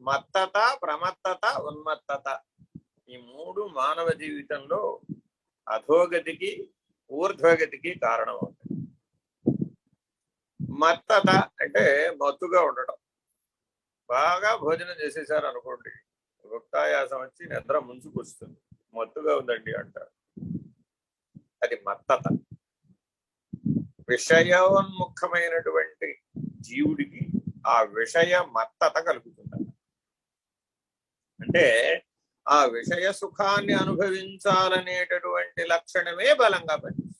మత్తత ప్రమత్తత ఉన్మత్తత. ఈ మూడు మానవ జీవితంలో అధోగతికి ఊర్ధ్వగతికి కారణం మత్తత అంటే మత్తుగా ఉండడం బాగా భోజనం చేసేసారు అనుకోండి గుప్తాయాసం వచ్చి నిద్ర ముంచుకొస్తుంది. మత్తుగా ఉందండి అంటారు. అది మత్తత. విషయోన్ముఖమైనటువంటి జీవుడికి ఆ విషయ మత్తత కలుగుతుంది. అంటే ఆ విషయ సుఖాన్ని అనుభవించాలనేటటువంటి లక్షణమే బలంగా పనిచేస్తుంది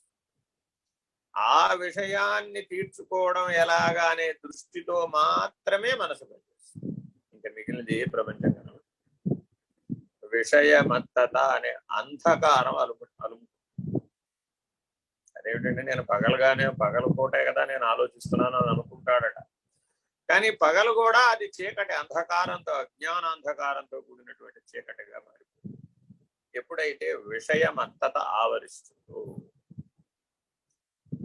ఆ విషయాన్ని తీర్చుకోవడం ఎలాగానే దృష్టితో మాత్రమే మనసు పనిచేస్తుంది. ఇంకా మిగిలినది ఏ ప్రపంచం కనుక విషయమత్తత అనే అంధకారం అలుము అలుము. అదేమిటంటే నేను పగలగానే పగల కదా నేను ఆలోచిస్తున్నాను అని అనుకుంటాడట. కానీ పగలు కూడా అది చీకటి అంధకారంతో అజ్ఞాన అంధకారంతో కూడినటువంటి చీకటిగా మారిపోయింది. ఎప్పుడైతే విషయమత్తత ఆవరిస్తుందో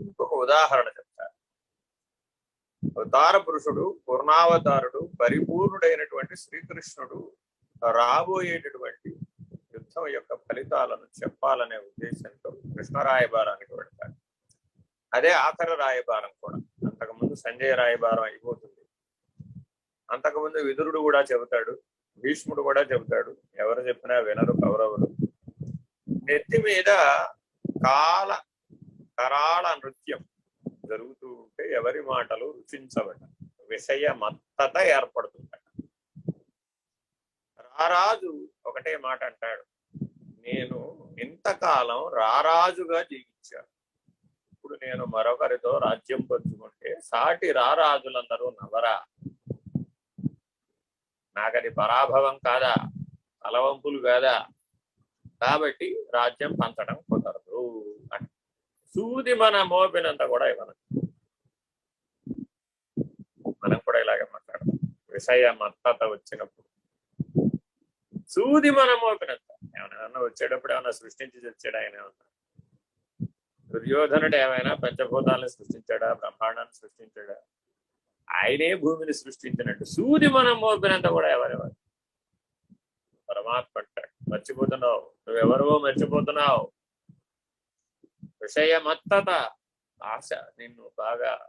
ఇంకొక ఉదాహరణ చెప్తారు అవతార పురుషుడు పూర్ణావతారుడు పరిపూర్ణుడైనటువంటి శ్రీకృష్ణుడు రాబోయేటటువంటి యుద్ధం యొక్క ఫలితాలను చెప్పాలనే ఉద్దేశంతో కృష్ణ రాయబారానికి వెళ్తాడు. అదే ఆఖరి రాయబారం కూడా. అంతకుముందు సంజయ రాయబారం అయిపోతుంది అంతకుముందు విదురుడు కూడా చెబుతాడు భీష్ముడు కూడా చెబుతాడు. ఎవరు చెప్పినా వినరు కవరవరు నెత్తి మీద కాల కరాళ నృత్యం జరుగుతూ ఉంటే ఎవరి మాటలు రుచించబట విషయ మత్తత ఏర్పడుతుందట. రారాజు ఒకటే మాట అంటాడు నేను ఇంతకాలం రారాజుగా జీవించాను. ఇప్పుడు నేను మరొకరితో రాజ్యం పంచుకుంటే సాటి రారాజులందరూ నవరా నాకది పరాభవం కాదా? తలవంపులు కాదా? కాబట్టి రాజ్యం పంచడం కుదరదు అని. సూది మన మోపినంత కూడా ఇవ్వను. మనం కూడా ఇలాగే మాట్లాడతాం విషయ మత్తత వచ్చినప్పుడు. సూది మన మోపినంత. ఏమైనా వచ్చేటప్పుడు ఏమైనా సృష్టించి తెచ్చాడు ఆయన ఏమన్నా? దుర్యోధనుడు ఏమైనా పంచభూతాలను సృష్టించాడా? బ్రహ్మాండాన్ని సృష్టించాడా? ఆయనే భూమిని సృష్టించినట్టు. సూది మనం మోపినంత కూడా ఎవరెవరు? పరమాత్మ అంటాడు. మర్చిపోతున్నావు. నువ్వెవరో మర్చిపోతున్నావు. విషయమత్తత. ఆశ నిన్ను బాగా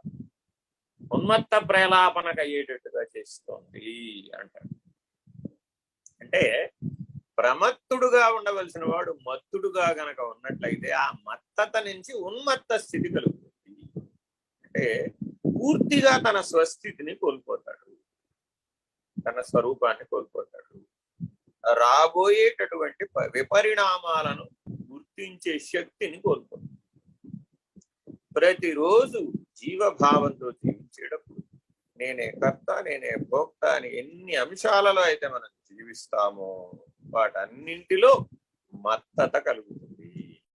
ఉన్మత్త ప్రేలాపనకు అయ్యేటట్టుగా చేస్తోంది అంటాడు. అంటే ప్రమత్తుడుగా ఉండవలసిన వాడు మత్తుడుగా గనక ఉన్నట్లయితే ఆ మత్తత నుంచి ఉన్మత్త స్థితి కలుగుతుంది. అంటే పూర్తిగా తన స్వస్థితిని కోల్పోతాడు. తన స్వరూపాన్ని కోల్పోతాడు. రాబోయేటటువంటి విపరిణామాలను గుర్తించే శక్తిని కోల్పోతాడు. ప్రతిరోజు జీవభావంతో జీవించేటప్పుడు నేనే కర్త నేనే భోక్త అని ఎన్ని అంశాలలో అయితే మనం జీవిస్తామో వాటన్నింటిలో మత్తత కలుగుతుంది.